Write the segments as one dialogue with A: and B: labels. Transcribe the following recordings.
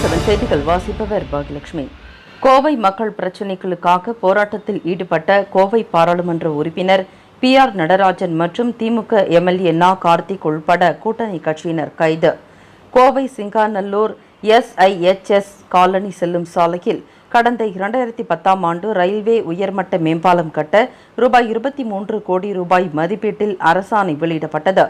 A: Seven செய்திகள் வாசிப்பவர் பாகியலட்சுமி. கோவை மக்கள் பிரச்சினைகளுக்காக போராட்டத்தில் ஈடுபட்ட கோவை பாராளுமன்ற உறுப்பினர் பி ஆர் நடராஜன் மற்றும் திமுக எம்எல்ஏ நா கார்த்திக் உள்பட கூட்டணி கட்சியினர் கைது. கோவை சிங்காநல்லூர் எஸ்ஐஎச்எஸ் காலனி செல்லும் சாலையில் கடந்த இரண்டாயிரத்தி பத்தாம் ஆண்டு ரயில்வே உயர்மட்ட மேம்பாலம் கட்ட ரூபாய் இருபத்தி மூன்று கோடி ரூபாய் மதிப்பீட்டில் அரசாணை வெளியிடப்பட்டது.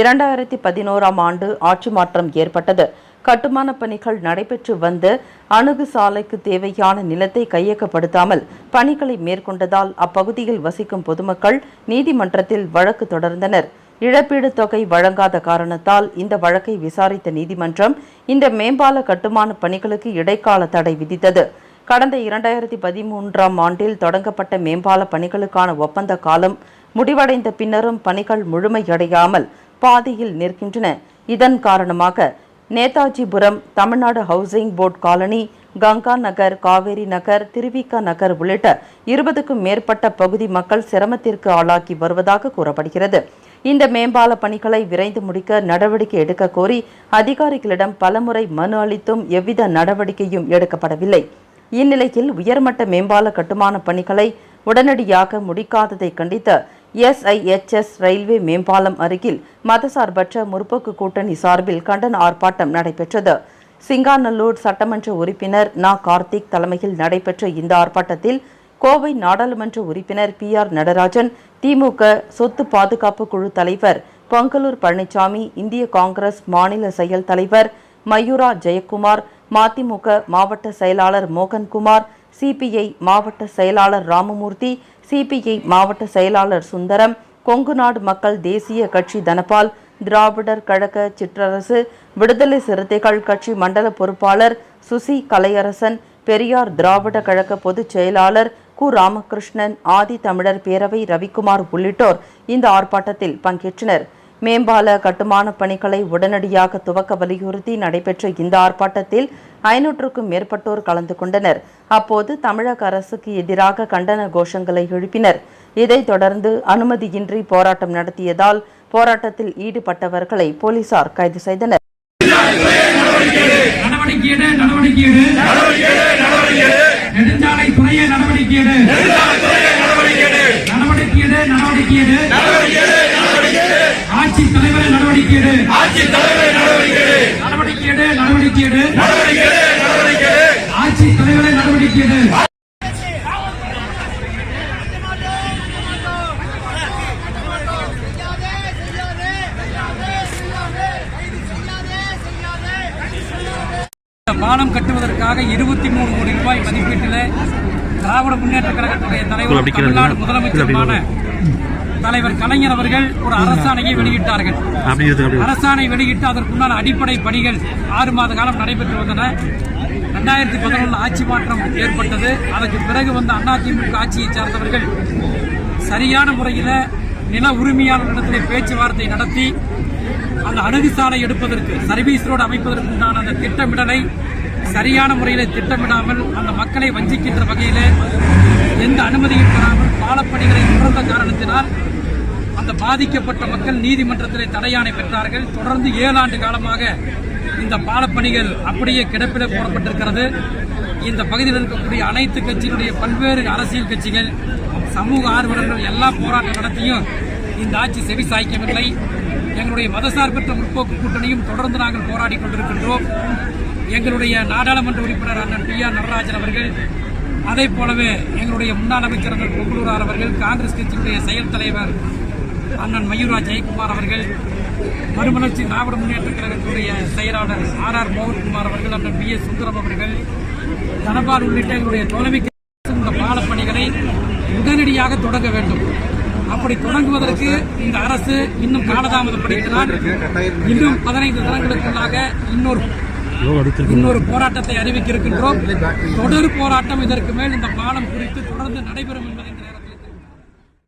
A: இரண்டாயிரத்தி பதினோராம் ஆண்டு ஆட்சி மாற்றம் ஏற்பட்டது. கட்டுமான பணிகள் நடைபெற்று வந்து அணுகு சாலைக்கு தேவையான நிலத்தை கையகப்படுத்தாமல் பணிகளை மேற்கொண்டதால் அப்பகுதியில் வசிக்கும் பொதுமக்கள் நீதிமன்றத்தில் வழக்கு தொடர்ந்தனர். இழப்பீடு தொகை வழங்காத காரணத்தால் இந்த வழக்கை விசாரித்த நீதிமன்றம் இந்த மேம்பால கட்டுமான பணிகளுக்கு இடைக்கால தடை விதித்தது. கடந்த இரண்டாயிரத்தி பதிமூன்றாம் ஆண்டில் தொடங்கப்பட்ட மேம்பால பணிகளுக்கான ஒப்பந்த காலம் முடிவடைந்த பின்னரும் பணிகள் முழுமையடையாமல் பாதியில் நிற்கின்றன. இதன் காரணமாக Netajipuram Tamil Nadu housing board colony Ganga Nagar Kaveri Nagar Thiruvika Nagar உள்ளிட்ட இருபதுக்கும் மேற்பட்ட பகுதி மக்கள் சிரமத்திற்கு ஆளாக்கி வருவதாக கூறப்படுகிறது. இந்த மேம்பால பணிகளை விரைந்து முடிக்க நடவடிக்கை எடுக்க கோரி அதிகாரிகளிடம் பலமுறை மனு அளித்தும் எவ்வித நடவடிக்கையும் எடுக்கப்படவில்லை. இந்நிலையில் உயர்மட்ட மேம்பால கட்டுமான பணிகளை உடனடியாக முடிக்காததை கண்டித்து எஸ்ஐஎச்எஸ் ரயில்வே மேம்பாலம் அருகில் மதசார்பற்ற முற்போக்கு கூட்டணி சார்பில் கண்டன ஆர்ப்பாட்டம் நடைபெற்றது. சிங்காநல்லூர் சட்டமன்ற உறுப்பினர் நா. கார்த்திக் தலைமையில் நடைபெற்ற இந்த ஆர்ப்பாட்டத்தில் கோவை நாடாளுமன்ற உறுப்பினர் பி. ஆர். நடராஜன் திமுக சொத்து பாதுகாப்பு குழு தலைவர் பொங்கலூர் பழனிசாமி இந்திய காங்கிரஸ் மாநில செயல் தலைவர் மயூரா ஜெயக்குமார் மதிமுக மாவட்ட செயலாளர் மோகன்குமார் சிபிஐ மாவட்ட செயலாளர் ராமமூர்த்தி சிபிஐ மாவட்ட செயலாளர் சுந்தரம் கொங்குநாடு மக்கள் தேசிய கட்சி தனபால் திராவிடர் கழக சிற்றரசு விடுதலை சிறுத்தைகள் கட்சி மண்டல பொறுப்பாளர் சுசி கலையரசன் பெரியார் திராவிட கழக பொதுச் செயலாளர் கு. ராமகிருஷ்ணன் ஆதி தமிழர் பேரவை ரவிக்குமார் உள்ளிட்டோர் இந்த ஆர்ப்பாட்டத்தில் பங்கேற்றனர். மேம்பால கட்டுமான பணிகளை உடனடியாக துவக்க வலியுறுத்தி நடைபெற்ற இந்த ஆர்ப்பாட்டத்தில் ஐநூற்றுக்கும் மேற்பட்டோர் கலந்து கொண்டனர். அப்போது தமிழக அரசுக்கு எதிராக கண்டன கோஷங்களை எழுப்பினர். இதைத் தொடர்ந்து அனுமதியின்றி போராட்டம் நடத்தியதால் போராட்டத்தில் ஈடுபட்டவர்களை போலீசார் கைது செய்தனர்.
B: நடவடிக்கை எடு நடவடிக்கை எடு நெடுஞ்சாலை துறையே நடவடிக்கை எடு நடவடிக்கை எடு நடவடிக்கை எடு ஆட்சி தலைவரை நடவடிக்கை எடு நடவடிக்கை எடு நடவடிக்கை ஆட்சி தலைவரை நடவடிக்கை எடு பாலம் கட்டுவதற்காக இருபத்தி மூணு கோடி ரூபாய் மதிப்பீட்டில் திராவிட முன்னேற்ற கழகத்துடைய தலைவர் தமிழ்நாடு முதலமைச்சருமான தலைவர் கலைஞர் அவர்கள் ஒரு அரசாணையை வெளியிட்டார்கள். அரசாணை வெளியிட்டு அதற்குண்டான அடிப்படை பணிகள் ஆறு மாத காலம் நடைபெற்று வந்தன. ரெண்டாயிரத்தி பதினொன்று ஆட்சி மாற்றம் ஏற்பட்டது. அதற்கு பிறகு வந்த அதிமுக ஆட்சியை சார்ந்தவர்கள் சரியான முறையில் நில உரிமையாளர்களிடத்தில் பேச்சுவார்த்தை நடத்தி அந்த அணுகுசாலை எடுப்பதற்கு சர்வீஸ் ரோடு அமைப்பதற்கு உண்டான அந்த திட்டமிடலை சரியான முறையில் திட்டமிடாமல் அந்த மக்களை வஞ்சிக்கின்ற வகையில் எந்த அனுமதியும் பெறாமல் பாலப்பணிகளை தொடர்ந்த காரணத்தினால் அந்த பாதிக்கப்பட்ட மக்கள் நீதிமன்றத்திலே தடையாணை பெற்றார்கள். தொடர்ந்து ஏழாண்டு காலமாக இந்த பாலப்பணிகள் அப்படியே கிடப்பிட போடப்பட்டிருக்கிறது. இந்த பகுதியில் இருக்கக்கூடிய அனைத்து கட்சியினுடைய பல்வேறு அரசியல் கட்சிகள் சமூக ஆர்வலர்கள் எல்லா போராட்டம் நடத்தியும் இந்த ஆட்சி செவி சாய்க்கவில்லை எங்களுடைய மதசார்பற்ற முற்போக்கு கூட்டணியும் தொடர்ந்து நாங்கள் போராடி கொண்டிருக்கின்றோம். எங்களுடைய நாடாளுமன்ற உறுப்பினர் அண்ணன் பி ஆர் நடராஜன் அவர்கள் அதே போலவே எங்களுடைய முன்னாள் அமைச்சர் பொங்கலூரார் அவர்கள் காங்கிரஸ் கட்சியினுடைய செயல் தலைவர் அண்ணன் மயூரா ஜெயக்குமார் அவர்கள் மறுமலர்ச்சி திராவிட முன்னேற்ற கழகத்துடைய செயலாளர் ஆர் ஆர் மோகன்குமார் அவர்கள் அண்ணன் பி எஸ் சுந்தரம் அவர்கள் தனபால் உள்ளிட்ட எங்களுடைய தலைமைக்கு இந்த பாலப்பணிகளை உடனடியாக தொடங்க வேண்டும். அப்படி தொடங்குவதற்கு இந்த அரசு இன்னும் காலதாமதப்படுத்தினால் இன்னும் பதினைந்து தினங்களுக்குள்ளாக இன்னொரு இன்னொரு போராட்டத்தை அறிவிக்க இருக்கின்றோம். தொடர் போராட்டம் இதற்கு மேல் இந்த பாலம் குறித்து தொடர்ந்து நடைபெறும் என்பதை